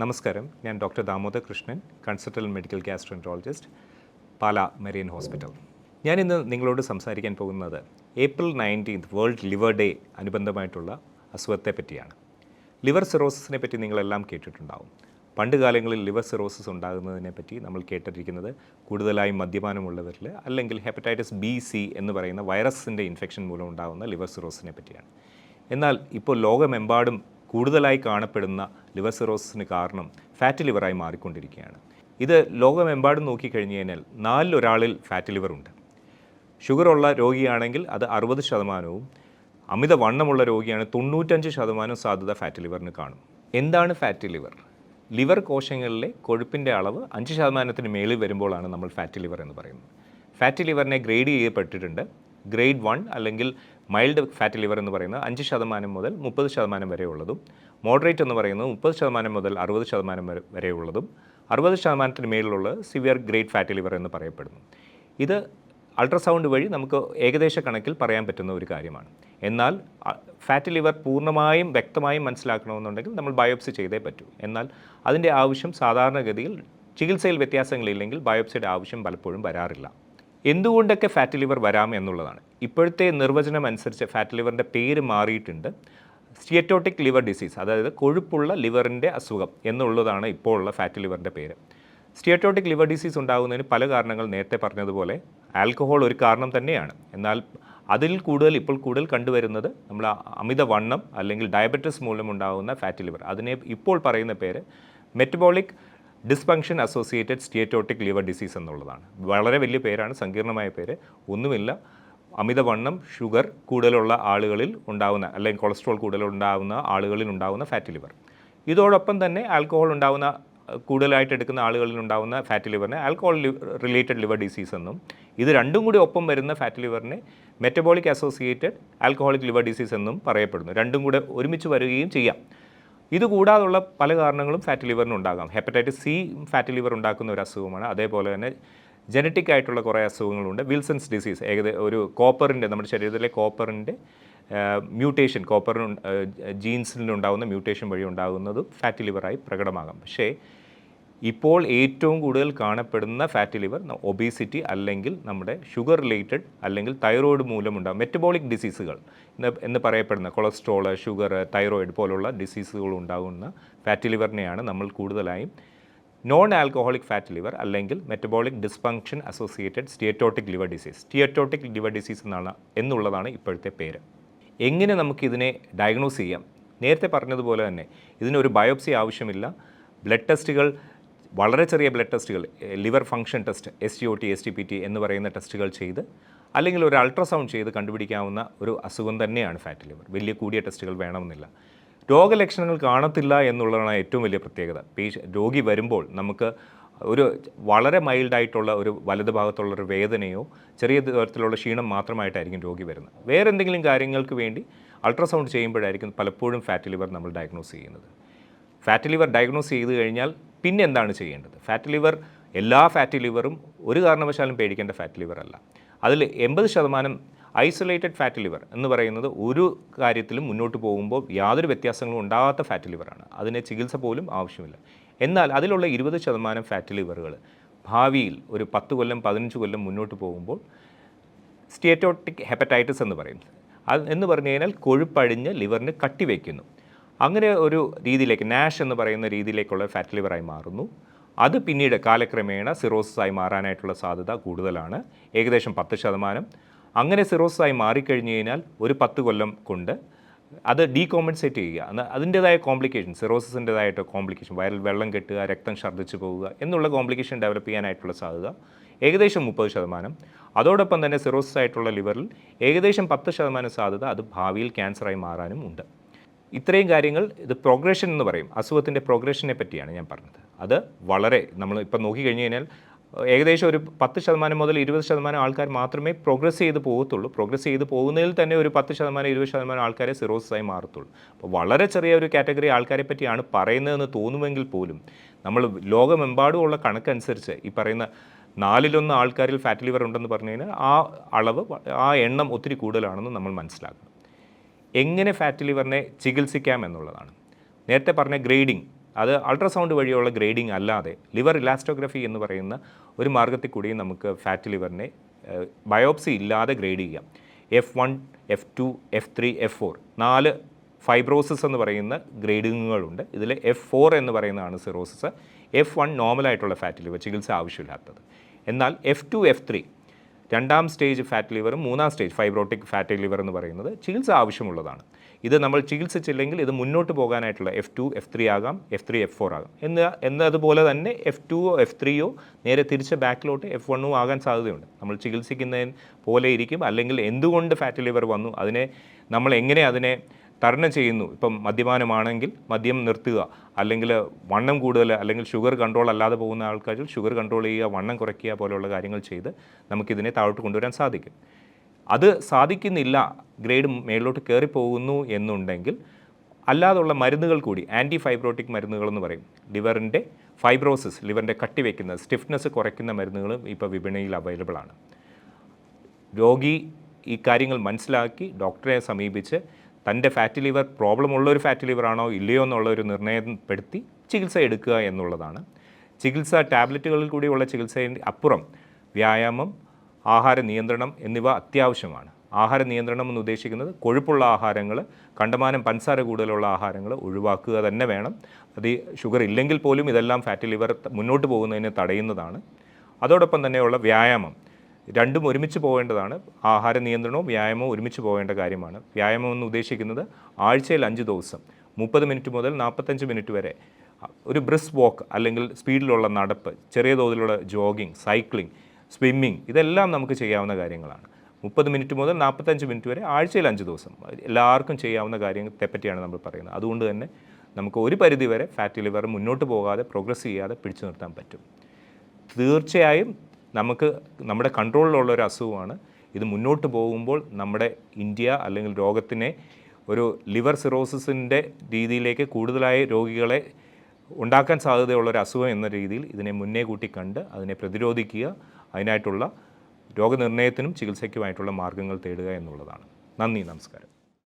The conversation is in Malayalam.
നമസ്കാരം. ഞാൻ doctor Damodar Krishnan consultant medical gastroenterologist Pala Marian hospital. ഞാൻ ഇന്ന് നിങ്ങളോട് സംസാരിക്കാൻ പോകുന്നത് April nineteenth world liver day അനുബന്ധമായിട്ടുള്ള അസുഖത്തെ പറ്റിയാണ്. ലിവർ സിറോസിസിനെ പറ്റി നിങ്ങളെല്ലാം കേട്ടിട്ടുണ്ടാവും. പണ്ട് കാലങ്ങളിൽ ലിവർ സിറോസിസ് ഉണ്ടാകുന്നതിനെ പറ്റി നമ്മൾ കേട്ടിരിക്കുന്നത് കൂടുതലായും മദ്യപാനമുള്ളവരിൽ അല്ലെങ്കിൽ ഹെപ്പറ്റൈറ്റിസ് ബി സി എന്ന് പറയുന്ന വൈറസിന്റെ ഇൻഫെക്ഷൻ മൂലം ഉണ്ടാകുന്ന ലിവർ സിറോസിനെ പറ്റിയാണ്. എന്നാൽ ഇപ്പോൾ ലോകമെമ്പാടും കൂടുതലായി കാണപ്പെടുന്ന ലിവർ സിറോസിന് കാരണം ഫാറ്റ് ലിവറായി മാറിക്കൊണ്ടിരിക്കുകയാണ്. ഇത് ലോകമെമ്പാടും നോക്കിക്കഴിഞ്ഞു കഴിഞ്ഞാൽ നാലിലൊരാളിൽ ഫാറ്റ് ലിവർ ഉണ്ട് ഷുഗറുള്ള രോഗിയാണെങ്കിൽ അത് അറുപത് ശതമാനവും അമിത വണ്ണമുള്ള രോഗിയാണ് തൊണ്ണൂറ്റഞ്ച് ശതമാനം സാധ്യത ഫാറ്റ് ലിവറിന് കാണും. എന്താണ് ഫാറ്റ് ലിവർ? ലിവർ കോശങ്ങളിലെ കൊഴുപ്പിന്റെ അളവ് അഞ്ച് ശതമാനത്തിന് മേളിൽ വരുമ്പോഴാണ് നമ്മൾ ഫാറ്റ് ലിവർ എന്ന് പറയുന്നത്. ഫാറ്റ് ലിവറിനെ ഗ്രേഡ് ചെയ്യപ്പെട്ടിട്ടുണ്ട്. ഗ്രേഡ് വൺ അല്ലെങ്കിൽ മൈൽഡ് ഫാറ്റ് ലിവർ എന്ന് പറയുന്നത് അഞ്ച് ശതമാനം മുതൽ മുപ്പത് ശതമാനം വരെ ഉള്ളതും മോഡറേറ്റ് എന്ന് പറയുന്നത് മുപ്പത് ശതമാനം മുതൽ അറുപത് ശതമാനം വരെ വരെ ഉള്ളതും അറുപത് ശതമാനത്തിന് മേളിലുള്ള സിവിയർ ഗ്രേഡ് ഫാറ്റ് ലിവർ എന്ന് പറയപ്പെടുന്നു. ഇത് അൾട്രാസൗണ്ട് വഴി നമുക്ക് ഏകദേശ കണക്കിൽ പറയാൻ പറ്റുന്ന ഒരു കാര്യമാണ്. എന്നാൽ ഫാറ്റ് ലിവർ പൂർണമായും വ്യക്തമായും മനസ്സിലാക്കണമെന്നുണ്ടെങ്കിൽ നമ്മൾ ബയോപ്സി ചെയ്തേ പറ്റൂ. എന്നാൽ അതിന്റെ ആവശ്യം സാധാരണഗതിയിൽ ചികിത്സയിൽ വ്യത്യാസങ്ങളില്ലെങ്കിൽ ബയോപ്സിയുടെ ആവശ്യം പലപ്പോഴും വരാറില്ല. എന്തുകൊണ്ടൊക്കെ ഫാറ്റ് ലിവർ വരാം എന്നുള്ളതാണ്. ഇപ്പോഴത്തെ നിർവചനം അനുസരിച്ച് ഫാറ്റ് ലിവറിന്റെ പേര് മാറിയിട്ടുണ്ട്. സ്റ്റിയറ്റോട്ടിക് ലിവർ ഡിസീസ് അതായത് കൊഴുപ്പുള്ള ലിവറിന്റെ അസുഖം എന്നുള്ളതാണ് ഇപ്പോൾ ഉള്ള ഫാറ്റ് ലിവറിന്റെ പേര്. സ്റ്റിയറ്റോട്ടിക് ലിവർ ഡിസീസ് ഉണ്ടാകുന്നതിന് പല കാരണങ്ങൾ നേരത്തെ പറഞ്ഞതുപോലെ ആൽക്കഹോൾ ഒരു കാരണം തന്നെയാണ്. എന്നാൽ അതിൽ കൂടുതൽ ഇപ്പോൾ കൂടുതൽ കണ്ടുവരുന്നത് നമ്മൾ അമിത വണ്ണം അല്ലെങ്കിൽ ഡയബറ്റിസ് മൂലമുണ്ടാകുന്ന ഫാറ്റ് ലിവർ അതിനെ ഇപ്പോൾ പറയുന്ന പേര് metabolic dysfunction associated steatotic liver disease എന്നുള്ളതാണ്. വളരെ വലിയ പേരാണ് സങ്കീർണമായ പേര്. ഒന്നുമില്ല. അമിതവണ്ണം ഷുഗർ കൂടുതലുള്ള ആളുകളിൽ ഉണ്ടാകുന്ന അല്ലെങ്കിൽ കൊളസ്ട്രോൾ കൂടുതൽ ഉണ്ടാകുന്ന ആളുകളിൽ ഉണ്ടാകുന്ന ഫാറ്റ് ലിവർ. ഇതോടൊപ്പം തന്നെ ആൽക്കഹോൾ ഉണ്ടാകുന്ന കൂടുതലായിട്ട് എടുക്കുന്ന ആളുകളിൽ ഉണ്ടാകുന്ന ഫാറ്റ് ലിവറിനെ ആൽക്കഹോൾ റിലേറ്റഡ് ലിവർ ഡിസീസ് എന്നും. ഇത് രണ്ടും കൂടി ഒപ്പം വരുന്ന fat ലിവറിനെ metabolic associated alcoholic liver disease എന്നും പറയപ്പെടുന്നു. രണ്ടും കൂടെ ഒരുമിച്ച് വരികയും ചെയ്യാം. ഇത് കൂടാതുള്ള പല കാരണങ്ങളും ഫാറ്റ് ലിവറിന് ഉണ്ടാകാം. ഹെപ്പറ്റൈറ്റിസ് സി ഫാറ്റ് ലിവർ ഉണ്ടാക്കുന്ന ഒരു അസുഖമാണ് അതേപോലെ തന്നെ ജനറ്റിക് ആയിട്ടുള്ള കുറേ അസുഖങ്ങളുണ്ട്. വിൽസൺസ് ഡിസീസ് ഏകദേശം ഒരു കോപ്പറിന്റെ നമ്മുടെ ശരീരത്തിലെ കോപ്പറിന്റെ മ്യൂട്ടേഷൻ കോപ്പറിന് ജീൻസിൽ ഉണ്ടാകുന്ന മ്യൂട്ടേഷൻ വഴി ഉണ്ടാകുന്നതും ഫാറ്റ് ലിവറായി പ്രകടമാകാം. പക്ഷേ ഇപ്പോൾ ഏറ്റവും കൂടുതൽ കാണപ്പെടുന്ന ഫാറ്റി ലിവർ ഒബീസിറ്റി അല്ലെങ്കിൽ നമ്മുടെ ഷുഗർ റിലേറ്റഡ് അല്ലെങ്കിൽ തൈറോയിഡ് മൂലമുണ്ടാകും മെറ്റബോളിക് ഡിസീസുകൾ എന്ന് പറയപ്പെടുന്ന കൊളസ്ട്രോൾ ഷുഗർ തൈറോയിഡ് പോലുള്ള ഡിസീസുകൾ ഉണ്ടാകുന്ന ഫാറ്റി ലിവറിനെയാണ് നമ്മൾ കൂടുതലായും നോൺ ആൽക്കഹോളിക് ഫാറ്റ് ലിവർ അല്ലെങ്കിൽ metabolic dysfunction associated steatotic liver disease steatotic liver disease എന്നാണ് എന്നുള്ളതാണ് ഇപ്പോഴത്തെ പേര്. എങ്ങനെ നമുക്കിതിനെ ഡയഗ്നോസ് ചെയ്യാം? നേരത്തെ പറഞ്ഞതുപോലെ തന്നെ ഇതിനൊരു ബയോപ്സി ആവശ്യമില്ല. ബ്ലഡ് ടെസ്റ്റുകൾ വളരെ ചെറിയ ബ്ലഡ് ടെസ്റ്റുകൾ liver function test S T O T S T P T എന്ന് പറയുന്ന ടെസ്റ്റുകൾ ചെയ്ത് അല്ലെങ്കിൽ ഒരു അൾട്രാസൗണ്ട് ചെയ്ത് കണ്ടുപിടിക്കാവുന്ന ഒരു അസുഖം തന്നെയാണ് ഫാറ്റ് ലിവർ. വലിയ കൂടിയ ടെസ്റ്റുകൾ വേണമെന്നില്ല. രോഗലക്ഷണങ്ങൾ കാണത്തില്ല എന്നുള്ളതാണ് ഏറ്റവും വലിയ പ്രത്യേകത. പേഷ് രോഗി വരുമ്പോൾ നമുക്ക് ഒരു വളരെ മൈൽഡായിട്ടുള്ള ഒരു വലത് ഭാഗത്തുള്ള ഒരു വേദനയോ ചെറിയ തരത്തിലുള്ള ക്ഷീണം മാത്രമായിട്ടായിരിക്കും രോഗി വരുന്നത്. വേറെ എന്തെങ്കിലും കാര്യങ്ങൾക്ക് വേണ്ടി അൾട്രാസൗണ്ട് ചെയ്യുമ്പോഴായിരിക്കും പലപ്പോഴും ഫാറ്റ് ലിവർ നമ്മൾ ഡയഗ്നോസ് ചെയ്യുന്നത്. ഫാറ്റ് ലിവർ ഡയഗ്നോസ് ചെയ്ത് കഴിഞ്ഞാൽ പിന്നെ എന്താണ് ചെയ്യേണ്ടത്? ഫാറ്റ് ലിവർ എല്ലാ ഫാറ്റ് ലിവറും ഒരു കാരണവശാലും പേടിക്കേണ്ട ഫാറ്റ് ലിവർ അല്ല. അതിൽ എൺപത് ശതമാനം ഐസൊലേറ്റഡ് ഫാറ്റ് ലിവർ എന്ന് പറയുന്നത് ഒരു കാര്യത്തിലും മുന്നോട്ട് പോകുമ്പോൾ യാതൊരു വ്യത്യാസങ്ങളും ഉണ്ടാകാത്ത ഫാറ്റ് ലിവറാണ് അതിന് ചികിത്സ പോലും ആവശ്യമില്ല. എന്നാൽ അതിലുള്ള ഇരുപത് ശതമാനം ഫാറ്റ് ലിവറുകൾ ഭാവിയിൽ ഒരു പത്ത് കൊല്ലം പതിനഞ്ച് കൊല്ലം മുന്നോട്ട് പോകുമ്പോൾ സ്റ്റിയറ്റോട്ടിക് ഹെപ്പറ്റൈറ്റിസ് എന്ന് പറയും. അത് എന്ന് പറഞ്ഞു കഴിഞ്ഞാൽ കൊഴുപ്പഴിഞ്ഞ് ലിവറിന് കട്ടിവെക്കുന്നു. അങ്ങനെ ഒരു രീതിയിലേക്ക് നാഷ് എന്ന് പറയുന്ന രീതിയിലേക്കുള്ള ഫാറ്റ് ലിവറായി മാറുന്നു. അത് പിന്നീട് കാലക്രമേണ സിറോസിസായി മാറാനായിട്ടുള്ള സാധ്യത കൂടുതലാണ്. ഏകദേശം പത്ത് ശതമാനം. അങ്ങനെ സിറോസിസായി മാറിക്കഴിഞ്ഞ് കഴിഞ്ഞാൽ ഒരു പത്ത് കൊല്ലം കൊണ്ട് അത് ഡീകോമ്പൻസേറ്റ് ചെയ്യുക. അതിന്റേതായ കോംപ്ലിക്കേഷൻ സിറോസിന്റെതായിട്ട് കോംപ്ലിക്കേഷൻ വയറൽ വെള്ളം കെട്ടുക രക്തം ഛർദ്ദിച്ചു പോവുക എന്നുള്ള കോംപ്ലിക്കേഷൻ ഡെവലപ്പ് ചെയ്യാനായിട്ടുള്ള സാധ്യത ഏകദേശം മുപ്പത് ശതമാനം. അതോടൊപ്പം തന്നെ സിറോസിസ് ആയിട്ടുള്ള ലിവറിൽ ഏകദേശം പത്ത് ശതമാനം സാധ്യത അത് ഭാവിയിൽ ക്യാൻസറായി മാറാനും ഉണ്ട്. ഇത്രയും കാര്യങ്ങൾ ഇത് പ്രോഗ്രഷൻ എന്ന് പറയും. അസുഖത്തിന്റെ പ്രോഗ്രഷനെ പറ്റിയാണ് ഞാൻ പറഞ്ഞത്. അത് വളരെ നമ്മൾ ഇപ്പം നോക്കിക്കഴിഞ്ഞ് കഴിഞ്ഞാൽ ഏകദേശം ഒരു പത്ത് ശതമാനം മുതൽ ഇരുപത് ശതമാനം ആൾക്കാർ മാത്രമേ പ്രോഗ്രസ് ചെയ്ത് പോകത്തുള്ളൂ. പ്രോഗ്രസ് ചെയ്ത് പോകുന്നതിൽ തന്നെ ഒരു പത്ത് ശതമാനം ഇരുപത് ശതമാനം ആൾക്കാരെ സിറോസിസായി മാറത്തുള്ളൂ. അപ്പോൾ വളരെ ചെറിയ ഒരു കാറ്റഗറി ആൾക്കാരെ പറ്റിയാണ് പറയുന്നതെന്ന് തോന്നുമെങ്കിൽ പോലും നമ്മൾ ലോകമെമ്പാടുമുള്ള കണക്കനുസരിച്ച് ഈ പറയുന്ന നാലിലൊന്ന് ആൾക്കാരിൽ ഫാറ്റ് ലിവർ ഉണ്ടെന്ന് പറഞ്ഞു കഴിഞ്ഞാൽ ആ അളവ് ആ എണ്ണം ഒത്തിരി കൂടുതലാണെന്ന് നമ്മൾ മനസ്സിലാക്കണം. എങ്ങനെ ഫാറ്റ് ലിവറിനെ ചികിത്സിക്കാം എന്നുള്ളതാണ്. നേരത്തെ പറഞ്ഞ ഗ്രേഡിംഗ് അത് അൾട്രാസൗണ്ട് വഴിയുള്ള ഗ്രേഡിംഗ് അല്ലാതെ ലിവർ ഇലാസ്റ്റോഗ്രഫി എന്ന് പറയുന്ന ഒരു മാർഗത്തിൽ കൂടിയും നമുക്ക് ഫാറ്റ് ലിവറിനെ ബയോപ്സി ഇല്ലാതെ ഗ്രേഡ് ചെയ്യാം. F one F two F three F four നാല് ഫൈബ്രോസിസ് എന്ന് പറയുന്ന ഗ്രേഡിങ്ങുകളുണ്ട് ഇതിൽ എഫ് ഫോർ എന്ന് പറയുന്നതാണ് സിറോസിസ് എഫ് വൺ നോർമലായിട്ടുള്ള ഫാറ്റ് ലിവർ ചികിത്സ ആവശ്യമില്ലാത്തത്. എന്നാൽ എഫ് ടു എഫ് ത്രീ രണ്ടാം സ്റ്റേജ് ഫാറ്റ് ലിവറും മൂന്നാം സ്റ്റേജ് ഫൈബ്രോട്ടിക് ഫാറ്റ് ലിവർ എന്ന് പറയുന്നത് ചികിത്സ ആവശ്യമുള്ളതാണ്. ഇത് നമ്മൾ ചികിത്സിച്ചില്ലെങ്കിൽ ഇത് മുന്നോട്ട് പോകാനായിട്ടുള്ള എഫ് ടു എഫ് ത്രീ ആകാം എഫ് ത്രീ എഫ് ഫോർ ആകാം. എന്ന് എന്നതുപോലെ തന്നെ എഫ് ടുവോ എഫ് ത്രീയോ നേരെ തിരിച്ച് ബാക്കിലോട്ട് എഫ് വണ്ണോ ആകാൻ സാധ്യതയുണ്ട്. നമ്മൾ ചികിത്സിക്കുന്നതിന് പോലെ ഇരിക്കും. അല്ലെങ്കിൽ എന്തുകൊണ്ട് ഫാറ്റ് ലിവർ വന്നു? അതിനെ നമ്മൾ എങ്ങനെ അതിനെ തരണം ചെയ്യുന്നു. ഇപ്പം മദ്യപാനമാണെങ്കിൽ മദ്യം നിർത്തുക. അല്ലെങ്കിൽ വണ്ണം കൂടുതൽ അല്ലെങ്കിൽ ഷുഗർ കൺട്രോൾ അല്ലാതെ പോകുന്ന ആൾക്കാരിൽ ഷുഗർ കൺട്രോൾ ചെയ്യുക വണ്ണം കുറയ്ക്കുക പോലെയുള്ള കാര്യങ്ങൾ ചെയ്ത് നമുക്കിതിനെ താഴോട്ട് കൊണ്ടുവരാൻ സാധിക്കും. അത് സാധിക്കുന്നില്ല. ഗ്രേഡ് മേളിലോട്ട് കയറി പോകുന്നു എന്നുണ്ടെങ്കിൽ അല്ലാതുള്ള മരുന്നുകൾ കൂടി ആന്റി ഫൈബ്രോട്ടിക് മരുന്നുകൾ എന്ന് പറയും. ലിവറിന്റെ ഫൈബ്രോസിസ് ലിവറിന്റെ കട്ടി വയ്ക്കുന്ന സ്റ്റിഫ്നെസ് കുറയ്ക്കുന്ന മരുന്നുകളും ഇപ്പോൾ വിപണിയിൽ അവൈലബിൾ ആണ് രോഗി ഈ കാര്യങ്ങൾ മനസ്സിലാക്കി ഡോക്ടറെ സമീപിച്ച് തന്റെ ഫാറ്റ് ലിവർ പ്രോബ്ലം ഉള്ള ഒരു ഫാറ്റ് ലിവർ ആണോ ഇല്ലയോ എന്നുള്ള ഒരു നിർണയപ്പെടുത്തി ചികിത്സ എടുക്കുക എന്നുള്ളതാണ്. ചികിത്സ ടാബ്ലറ്റുകളിൽ കൂടിയുള്ള ചികിത്സയിൽ അപ്പുറം വ്യായാമം ആഹാര നിയന്ത്രണം എന്നിവ അത്യാവശ്യമാണ്. ആഹാര നിയന്ത്രണം എന്ന് ഉദ്ദേശിക്കുന്നത് കൊഴുപ്പുള്ള ആഹാരങ്ങൾ കണ്ടമാനം പൻസാര കൂടുതലുള്ള ആഹാരങ്ങൾ ഒഴിവാക്കുക തന്നെ വേണം. അത് ഷുഗർ ഇല്ലെങ്കിൽ പോലും ഇതെല്ലാം ഫാറ്റ് ലിവർ മുന്നോട്ട് പോകുന്നതിനെ തടയുന്നതാണ്. അതോടൊപ്പം തന്നെയുള്ള വ്യായാമം. രണ്ടും ഒരുമിച്ച് പോകേണ്ടതാണ്. ആഹാര നിയന്ത്രണവും വ്യായാമവും ഒരുമിച്ച് പോകേണ്ട കാര്യമാണ്. വ്യായാമം എന്ന് ഉദ്ദേശിക്കുന്നത് ആഴ്ചയിൽ അഞ്ച് ദിവസം മുപ്പത് മിനിറ്റ് മുതൽ നാൽപ്പത്തഞ്ച് മിനിറ്റ് വരെ. ഒരു ബ്രിസ് വാക്ക് അല്ലെങ്കിൽ സ്പീഡിലുള്ള നടപ്പ് ചെറിയ തോതിലുള്ള ജോഗിങ് സൈക്ലിംഗ് സ്വിമ്മിങ് ഇതെല്ലാം നമുക്ക് ചെയ്യാവുന്ന കാര്യങ്ങളാണ്. മുപ്പത് മിനിറ്റ് മുതൽ നാൽപ്പത്തഞ്ച് മിനിറ്റ് വരെ ആഴ്ചയിൽ അഞ്ച് ദിവസം. എല്ലാവർക്കും ചെയ്യാവുന്ന കാര്യത്തെ പറ്റിയാണ് നമ്മൾ പറയുന്നത്. അതുകൊണ്ട് തന്നെ നമുക്ക് ഒരു പരിധി വരെ ഫാറ്റി ലിവർ മുന്നോട്ട് പോകാതെ പ്രോഗ്രസ് ചെയ്യാതെ പിടിച്ചു നിർത്താൻ പറ്റും. തീർച്ചയായും നമുക്ക് നമ്മുടെ കൺട്രോളിലുള്ള ഒരു അസുഖമാണ്. ഇത് മുന്നോട്ട് പോകുമ്പോൾ നമ്മുടെ ഇന്ത്യ അല്ലെങ്കിൽ രോഗത്തിനെ ഒരു ലിവർ സിറോസിസിന്റെ രീതിയിലേക്ക് കൂടുതലായി രോഗികളെ ഉണ്ടാക്കാൻ സാധ്യതയുള്ള ഒരു അസുഖം എന്ന രീതിയിൽ ഇതിനെ മുന്നേ കൂട്ടി കണ്ട് അതിനെ പ്രതിരോധിക്കുക അതിനായിട്ടുള്ള രോഗനിർണയത്തിനും ചികിത്സയ്ക്കുമായിട്ടുള്ള മാർഗങ്ങൾ തേടുക എന്നുള്ളതാണ്. നന്ദി നമസ്കാരം.